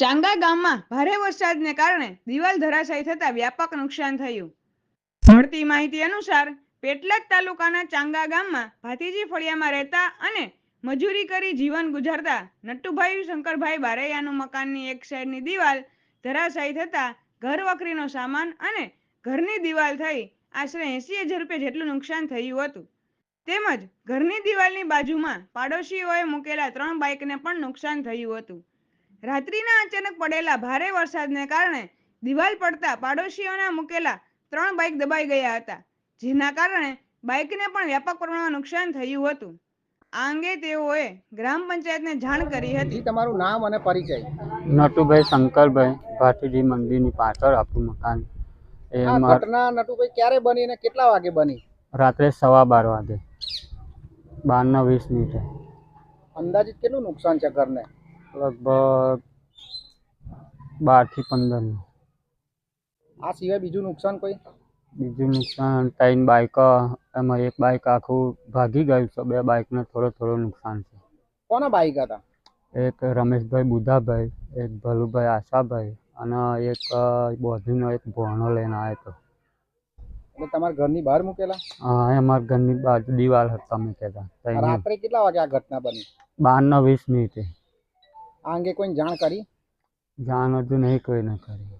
ચાંગા ગામમાં ભારે વરસાદને કારણે દિવાલ ધરાશાયી થતા વ્યાપક નુકસાન થયું. મળતી માહિતી અનુસાર, પેટલાદ તાલુકાના ચાંગા ગામમાં ભાતીજી ફળિયામાં રહેતા અને મજૂરી કરી જીવન ગુજારતા નટુભાઈ શંકરભાઈ બારૈયાનું મકાનની એક સાઈડની દિવાલ ધરાશાયી થતા ઘર વકરીનો સામાન અને ઘરની દિવાલ થઈ આશરે એંસી હજાર રૂપિયા જેટલું નુકસાન થયું હતું. તેમજ ઘરની દિવાલની બાજુમાં પાડોશીઓએ મૂકેલા ત્રણ બાઇકને પણ નુકસાન થયું હતું. રાત્રિના અચાનક પડેલા ભારે વરસાદને કારણે દિવાલ પડતા પાડોશીઓના મૂકેલા ત્રણ બાઇક દબાઈ ગયા હતા જેના કારણે બાઇકને પણ વ્યાપક પ્રમાણમાં નુકસાન થયું હતું. આ અંગે તેઓએ ગ્રામ પંચાયતને જાણ કરી હતી. તમારું નામ અને પરિચય. નટુભાઈ શંકરભાઈ ભાટીજી મંદિરની પાછળ આપણું મકાન. એ ઘટના નટુભાઈ ક્યારે બની અને કેટલા વાગે બની? રાત્રે સવા બાર વાગે. બારના વીસ મિનિટે. અંદાજિત કેટલું નુકસાન છે ઘરને? લગભગ બારથી પંદરનું આ સિવાય બીજું નુકસાન કોઈ? બીજું નુકસાન ત્રણ બાઇક એમાં એક બાઇક આખું ભાગી ગયું છે. બે બાઇકને થોડો થોડો નુકસાન છે. કોના બાઇક હતા? એક રમેશભાઈ બુધાભાઈ એક ભલુભાઈ આશાભાઈ અને એક બોધીનો એક ભોણો લઈને આવ્યો હતો. એટલે તમારા ઘરની બહાર મૂકેલા? હા અમારા ઘરની બાજુ દિવાલ હતા કહેતા રાત્રે કેટલા વાગે આ ઘટના બની? બાર ના વીસ મિનિટે. આ અંગે કોઈ જાણ કરી જાણ હજુ નહીં કોઈને કરી